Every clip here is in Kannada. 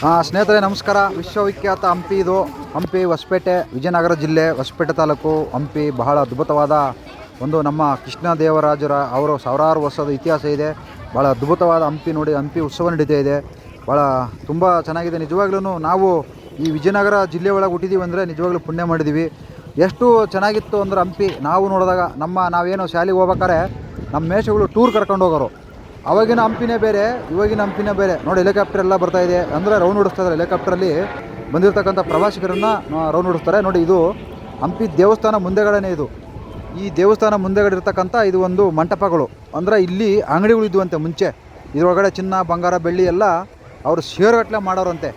ಸ್ನೇಹಿತರೆ, ನಮಸ್ಕಾರ. ವಿಶ್ವವಿಖ್ಯಾತ ಹಂಪಿ ಇದು. ಹಂಪಿ ಹೊಸಪೇಟೆ, ವಿಜಯನಗರ ಜಿಲ್ಲೆ, ಹೊಸಪೇಟೆ ತಾಲೂಕು. ಹಂಪಿ ಬಹಳ ಅದ್ಭುತವಾದ ಒಂದು ನಮ್ಮ ಕೃಷ್ಣ ದೇವರಾಜರ, ಅವರು ಸಾವಿರಾರು ವರ್ಷದ ಇತಿಹಾಸ ಇದೆ. ಭಾಳ ಅದ್ಭುತವಾದ ಹಂಪಿ ನೋಡಿ, ಹಂಪಿ ಉತ್ಸವ ನಡೀತಾ ಇದೆ. ಭಾಳ ತುಂಬ ಚೆನ್ನಾಗಿದೆ. ನಿಜವಾಗ್ಲೂ ನಾವು ಈ ವಿಜಯನಗರ ಜಿಲ್ಲೆ ಒಳಗೆ ಹುಟ್ಟಿದ್ದೀವಿ ಅಂದರೆ ನಿಜವಾಗ್ಲೂ ಪುಣ್ಯ ಮಾಡಿದ್ದೀವಿ ಎಷ್ಟು ಚೆನ್ನಾಗಿತ್ತು ಅಂದ್ರೆ ಹಂಪಿ. ನಾವು ನೋಡಿದಾಗ ನಮ್ಮ ನಾವೇನು ಶಾಲೆಗೆ ಹೋಗ್ಬೇಕಾರೆ ನಮ್ಮ ಮೇಷಗಳು ಟೂರ್ ಕರ್ಕೊಂಡು ಹೋಗೋರು. ಅವಾಗಿನ ಹಂಪಿನೇ ಬೇರೆ, ಇವಾಗಿನ ಹಂಪಿನೇ ಬೇರೆ. ನೋಡಿ ಹೆಲಿಕಾಪ್ಟರ್ ಎಲ್ಲ ಬರ್ತಾ ಇದೆ. ಅಂದರೆ ರೌಂಡ್ ಹೊಡಿಸ್ತಾ ಇದ್ದಾರೆ. ಹೆಲಿಕಾಪ್ಟರಲ್ಲಿ ಬಂದಿರತಕ್ಕಂಥ ಪ್ರವಾಸಿಗರನ್ನ ರೌಂಡ್ ಹೊಡಿಸ್ತಾರೆ ನೋಡಿ, ಇದು ಹಂಪಿ ದೇವಸ್ಥಾನ ಮುಂದೆಗಡೆನೇ ಇದು. ಈ ದೇವಸ್ಥಾನ ಮುಂದೆಗಡೆ ಇರ್ತಕ್ಕಂಥ ಇದು ಒಂದು ಮಂಟಪಗಳು. ಅಂದರೆ ಇಲ್ಲಿ ಅಂಗಡಿಗಳು ಇದ್ದುವಂತೆ ಮುಂಚೆ. ಇದರೊಳಗಡೆ ಚಿನ್ನ, ಬಂಗಾರ, ಬೆಳ್ಳಿ ಎಲ್ಲ ಅವರು ಶೇರ್ಗಟ್ಟಲೆ ಮಾಡೋರಂತೆ.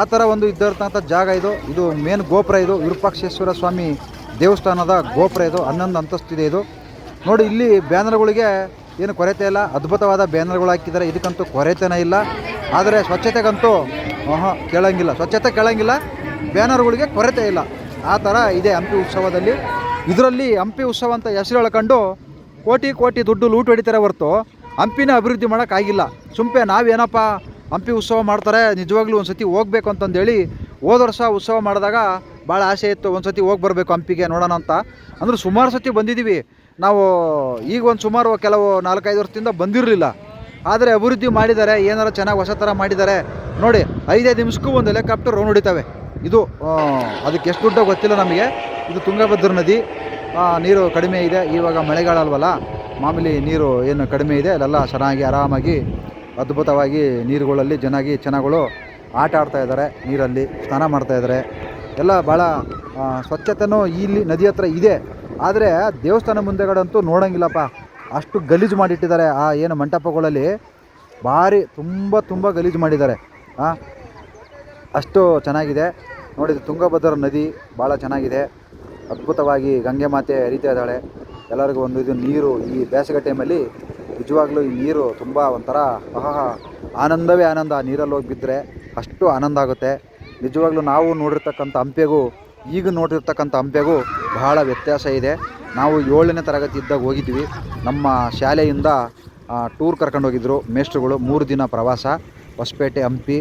ಆ ಥರ ಒಂದು ಇದ್ದಿರ್ತಕ್ಕಂಥ ಜಾಗ ಇದು. ಇದು ಮೇನ್ ಗೋಪುರ ಇದು. ವಿರೂಪಾಕ್ಷೇಶ್ವರ ಸ್ವಾಮಿ ದೇವಸ್ಥಾನದ ಗೋಪುರ ಇದು. ಹನ್ನೊಂದು ಅಂತಸ್ತಿದೆ ಇದು. ನೋಡಿ, ಇಲ್ಲಿ ಬ್ಯಾನರ್ಗಳಿಗೆ ಏನು ಕೊರತೆ ಇಲ್ಲ, ಅದ್ಭುತವಾದ ಬ್ಯಾನರ್ಗಳು ಹಾಕಿದ್ದಾರೆ. ಇದಕ್ಕಂತೂ ಕೊರತೆನೇ ಇಲ್ಲ. ಆದರೆ ಸ್ವಚ್ಛತೆಗಂತೂ ಆಹಾ ಕೇಳಂಗಿಲ್ಲ. ಸ್ವಚ್ಛತೆ ಕೇಳಂಗಿಲ್ಲ, ಬ್ಯಾನರ್ಗಳಿಗೆ ಕೊರತೆ ಇಲ್ಲ. ಆ ಥರ ಇದೆ ಹಂಪಿ ಉತ್ಸವದಲ್ಲಿ. ಇದರಲ್ಲಿ ಹಂಪಿ ಉತ್ಸವ ಅಂತ ಹೆಸರು ಹೇಳ್ಕೊಂಡು ಕೋಟಿ ಕೋಟಿ ದುಡ್ಡು ಲೂಟ್ ಹೊಡಿತಾರೆ ಹೊರತು ಹಂಪಿನ ಅಭಿವೃದ್ಧಿ ಮಾಡೋಕ್ಕಾಗಿಲ್ಲ ಸುಂಪೆ ನಾವೇನಪ್ಪ ಹಂಪಿ ಉತ್ಸವ ಮಾಡ್ತಾರೆ, ನಿಜವಾಗ್ಲೂ ಒಂದು ಸತಿ ಹೋಗ್ಬೇಕು ಅಂತಂದೇಳಿ ಹೋದ ವರ್ಷ ಉತ್ಸವ ಮಾಡಿದಾಗ ಭಾಳ ಆಸೆ ಇತ್ತು ಒಂದು ಸತಿ ಹೋಗಿ ಬರಬೇಕು ಹಂಪಿಗೆ ನೋಡೋಣ ಅಂತ. ಅಂದ್ರೆ ಸುಮಾರು ಸತಿ ಬಂದಿದ್ದೀವಿ. ನಾವು ಈಗ ಒಂದು ಸುಮಾರು ಕೆಲವು ನಾಲ್ಕೈದು ವರ್ಷದಿಂದ ಬಂದಿರಲಿಲ್ಲ. ಆದರೆ ಅಭಿವೃದ್ಧಿ ಮಾಡಿದ್ದಾರೆ, ಏನಾರು ಚೆನ್ನಾಗಿ ಹೊಸ ಥರ ಮಾಡಿದ್ದಾರೆ. ನೋಡಿ ಐದೈದು ನಿಮಿಷಕ್ಕೂ ಒಂದು ಹೆಲಿಕಾಪ್ಟರ್ ರೌಂಡ್ ಹೊಡಿತವೆ. ಇದು ಅದಕ್ಕೆ ಎಷ್ಟು ದುಡ್ಡೋ ಗೊತ್ತಿಲ್ಲ ನಮಗೆ. ಇದು ತುಂಗಭದ್ರ ನದಿ. ನೀರು ಕಡಿಮೆ ಇದೆ. ಇವಾಗ ಮಳೆಗಾಲ ಅಲ್ವಲ್ಲ, ಮಾಮೂಲಿ ನೀರು ಏನು ಕಡಿಮೆ ಇದೆ. ಅಲ್ಲೆಲ್ಲ ಚೆನ್ನಾಗಿ ಆರಾಮಾಗಿ, ಅದ್ಭುತವಾಗಿ ನೀರುಗಳಲ್ಲಿ ಚೆನ್ನಾಗಿ ಜನಗಳು ಆಟ ಆಡ್ತಾ ಇದ್ದಾರೆ. ನೀರಲ್ಲಿ ಸ್ನಾನ ಮಾಡ್ತಾ ಇದ್ದಾರೆ. ಎಲ್ಲ ಭಾಳ ಸ್ವಚ್ಛತೆಯೂ ಇಲ್ಲಿ ನದಿ ಹತ್ರ ಇದೆ. ಆದರೆ ದೇವಸ್ಥಾನ ಮುಂದೆಗಡಂತೂ ನೋಡೋಂಗಿಲ್ಲಪ್ಪ. ಅಷ್ಟು ಗಲೀಜು ಮಾಡಿಟ್ಟಿದ್ದಾರೆ ಆ ಏನು ಮಂಟಪಗಳಲ್ಲಿ. ಭಾರಿ, ತುಂಬ ತುಂಬ ಗಲೀಜು ಮಾಡಿದ್ದಾರೆ. ಹಾಂ ಅಷ್ಟು ಚೆನ್ನಾಗಿದೆ. ನೋಡಿ ತುಂಗಭದ್ರ ನದಿ ಭಾಳ ಚೆನ್ನಾಗಿದೆ. ಅದ್ಭುತವಾಗಿ ಗಂಗೆ ಮಾತೆ ಹರಿತಾ ಇದ್ದಾಳೆ ಎಲ್ಲರಿಗೂ ಒಂದು ಇದು ನೀರು, ಈ ಬೇಸಿಗೆ ಟೈಮಲ್ಲಿ ನಿಜವಾಗ್ಲೂ ಈ ನೀರು ತುಂಬ ಒಂಥರ, ಆಹಾ, ಆನಂದವೇ ಆನಂದ. ನೀರಲ್ಲಿ ಹೋಗಿ ಬಿದ್ದರೆ ಅಷ್ಟು ಆನಂದ ಆಗುತ್ತೆ. ನಿಜವಾಗ್ಲೂ ನಾವು ನೋಡಿರ್ತಕ್ಕಂಥ ಹಂಪೆಗೂ, ಈಗ ನೋಡಿರ್ತಕ್ಕಂಥ ಹಂಪೆಗೂ ಬಹಳ ವ್ಯತ್ಯಾಸ ಇದೆ. ನಾವು ಏಳನೇ ತರಗತಿ ಇದ್ದಾಗ ಹೋಗಿದ್ವಿ. ನಮ್ಮ ಶಾಲೆಯಿಂದ ಟೂರ್ ಕರ್ಕೊಂಡು ಹೋಗಿದ್ರು ಮೇಷ್ಟ್ರುಗಳು ಮೂರು ದಿನ ಪ್ರವಾಸ. ಹೊಸಪೇಟೆ, ಹಂಪಿ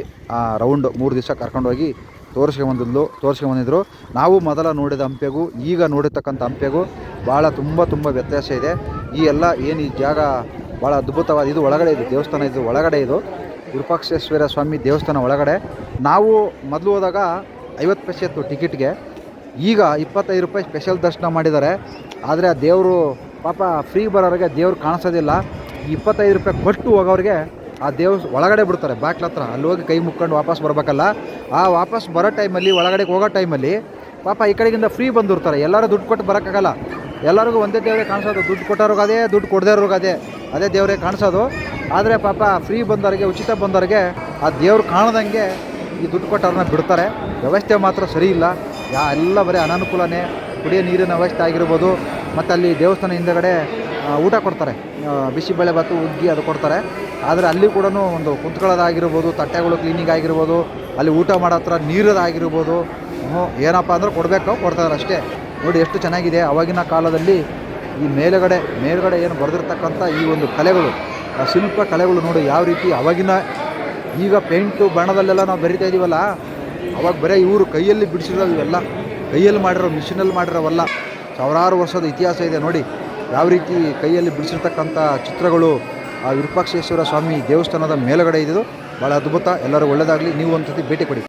ರೌಂಡ್ ಮೂರು ದಿವಸ ಕರ್ಕೊಂಡೋಗಿ ತೋರಿಸ್ಕೊಂಬಂದಿದ್ಲು ತೋರಿಸ್ಕೊಂಬಂದಿದ್ರು ನಾವು ಮೊದಲ ನೋಡಿದ ಹಂಪೆಗೂ ಈಗ ನೋಡಿರ್ತಕ್ಕಂಥ ಹಂಪೆಗೂ ಭಾಳ ತುಂಬ ತುಂಬ ವ್ಯತ್ಯಾಸ ಇದೆ. ಈ ಎಲ್ಲ ಏನು ಈ ಜಾಗ ಭಾಳ ಅದ್ಭುತವಾದ, ಇದು ಒಳಗಡೆ ಇದು ದೇವಸ್ಥಾನ, ಇದು ಒಳಗಡೆ ಇದು. ವಿರೂಪಾಕ್ಷೇಶ್ವರ ಸ್ವಾಮಿ ದೇವಸ್ಥಾನ ಒಳಗಡೆ. ನಾವು ಮೊದಲು ಹೋದಾಗ ಐವತ್ತು ಪೈಸೆ ಇತ್ತು ಟಿಕೆಟ್ಗೆ ಈಗ ಇಪ್ಪತ್ತೈದು ರೂಪಾಯಿ ಸ್ಪೆಷಲ್ ದರ್ಶನ ಮಾಡಿದ್ದಾರೆ. ಆದರೆ ಆ ದೇವರು ಪಾಪ ಫ್ರೀ ಬರೋರಿಗೆ ದೇವ್ರು ಕಾಣಿಸೋದಿಲ್ಲ. ಇಪ್ಪತ್ತೈದು ರೂಪಾಯಿ ಕೊಟ್ಟು ಹೋಗೋರಿಗೆ ಆ ದೇವ್ರು ಒಳಗಡೆ ಬಿಡ್ತಾರೆ ಬಾಕ್ಲ ಹತ್ರ. ಅಲ್ಲಿ ಹೋಗಿ ಕೈ ಮುಕ್ಕೊಂಡು ವಾಪಸ್ ಬರಬೇಕಲ್ಲ. ಆ ವಾಪಸ್ ಬರೋ ಟೈಮಲ್ಲಿ ಒಳಗಡೆ ಹೋಗೋ ಟೈಮಲ್ಲಿ ಪಾಪ ಈ ಕಡೆಗಿಂದ ಫ್ರೀ ಬಂದಿರ್ತಾರೆ. ಎಲ್ಲರೂ ದುಡ್ಡು ಕೊಟ್ಟು ಬರೋಕ್ಕಾಗಲ್ಲ. ಎಲ್ಲರಿಗೂ ಒಂದೇ ದೇವರೇ ಕಾಣಿಸೋದು. ದುಡ್ಡು ಕೊಟ್ಟವ್ರಿಗೆ ಅದೇ ದುಡ್ಡು ಕೊಡದೇ ಅದೇ ಅದೇ ದೇವರೇ ಕಾಣಿಸೋದು. ಆದರೆ ಪಾಪ ಫ್ರೀ ಬಂದವರಿಗೆ, ಉಚಿತ ಬಂದವರಿಗೆ ಆ ದೇವ್ರು ಕಾಣದಂಗೆ ಈ ದುಡ್ಡು ಕೊಟ್ಟವ್ರನ್ನ ಬಿಡ್ತಾರೆ. ವ್ಯವಸ್ಥೆ ಮಾತ್ರ ಸರಿ ಇಲ್ಲ. ಯಾ ಎಲ್ಲ ಬರೀ ಅನಾನುಕೂಲನೇ ಕುಡಿಯೋ ನೀರಿನ ವ್ಯವಸ್ಥೆ ಆಗಿರ್ಬೋದು, ಮತ್ತು ಅಲ್ಲಿ ದೇವಸ್ಥಾನ ಹಿಂದೆಗಡೆ ಊಟ ಕೊಡ್ತಾರೆ. ಬಿಸಿಬೇಳೆ ಭಾತು ಉಗ್ಗಿ ಅದು ಕೊಡ್ತಾರೆ. ಆದರೆ ಅಲ್ಲಿ ಕೂಡ ಒಂದು ಕುಂತ್ಕೊಳ್ಳೋದಾಗಿರ್ಬೋದು, ತಟ್ಟೆಗಳು ಕ್ಲೀನಿಂಗ್ ಆಗಿರ್ಬೋದು, ಅಲ್ಲಿ ಊಟ ಮಾಡೋ ಹತ್ರ ನೀರದಾಗಿರ್ಬೋದು. ಏನಪ್ಪ ಅಂದ್ರೆ ಕೊಡಬೇಕು, ಕೊಡ್ತಾರೆ ಅಷ್ಟೇ. ನೋಡಿ ಎಷ್ಟು ಚೆನ್ನಾಗಿದೆ. ಅವಾಗಿನ ಕಾಲದಲ್ಲಿ ಈ ಮೇಲುಗಡೆ ಮೇಲುಗಡೆ ಏನು ಬರೆದಿರ್ತಕ್ಕಂಥ ಈ ಒಂದು ಕಲೆಗಳು, ಆ ಶಿಲ್ಪ ಕಲೆಗಳು ನೋಡಿ ಯಾವ ರೀತಿ ಅವಾಗಿನ ಈಗ ಪೇಂಟು ಬಣ್ಣದಲ್ಲೆಲ್ಲ ನಾವು ಬರಿತಾ ಇದೀವಲ್ಲ ಅವಾಗ ಬರೀ ಇವರು ಕೈಯಲ್ಲಿ ಬಿಡಿಸಿರೋ ಇವೆಲ್ಲ, ಕೈಯಲ್ಲಿ ಮಾಡಿರೋ ಮಿಷಿನಲ್ಲಿ ಮಾಡಿರೋವಲ್ಲ, ಸಾವಿರಾರು ವರ್ಷದ ಇತಿಹಾಸ ಇದೆ ನೋಡಿ. ಯಾವ ರೀತಿ ಕೈಯಲ್ಲಿ ಬಿಡಿಸಿರ್ತಕ್ಕಂಥ ಚಿತ್ರಗಳು ಆ ವಿರೂಪಾಕ್ಷೇಶ್ವರ ಸ್ವಾಮಿ ದೇವಸ್ಥಾನದ ಮೇಲುಗಡೆ ಇದ್ದು ಭಾಳ ಅದ್ಭುತ. ಎಲ್ಲರೂ ಒಳ್ಳೆಯದಾಗಲಿ ನೀವು ಒಂದು ಸತಿ ಭೇಟಿ ಕೊಡಿ.